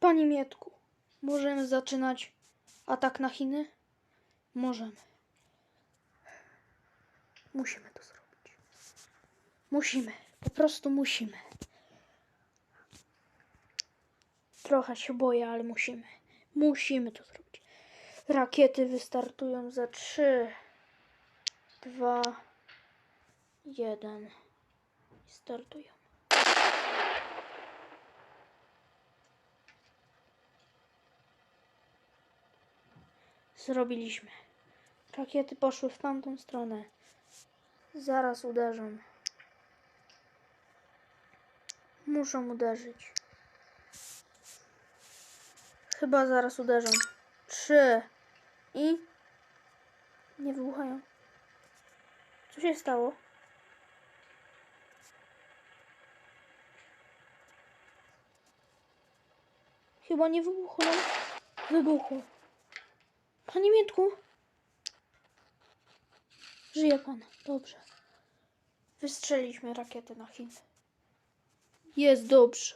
Panie Mietku, możemy zaczynać atak na Chiny? Możemy. Musimy to zrobić. Musimy. Po prostu musimy. Trochę się boję, ale musimy. Musimy to zrobić. Rakiety wystartują za 3, 2, 1. I startują. Zrobiliśmy. Rakiety poszły w tamtą stronę. Zaraz uderzą. Muszą uderzyć. Chyba zaraz uderzą. Trzy. I. Nie wybuchają. Co się stało? Chyba nie wybuchło. Wybuchło. Panie Mietku. Żyje pan. Dobrze. Wystrzeliśmy rakietę na Chiny. Jest dobrze.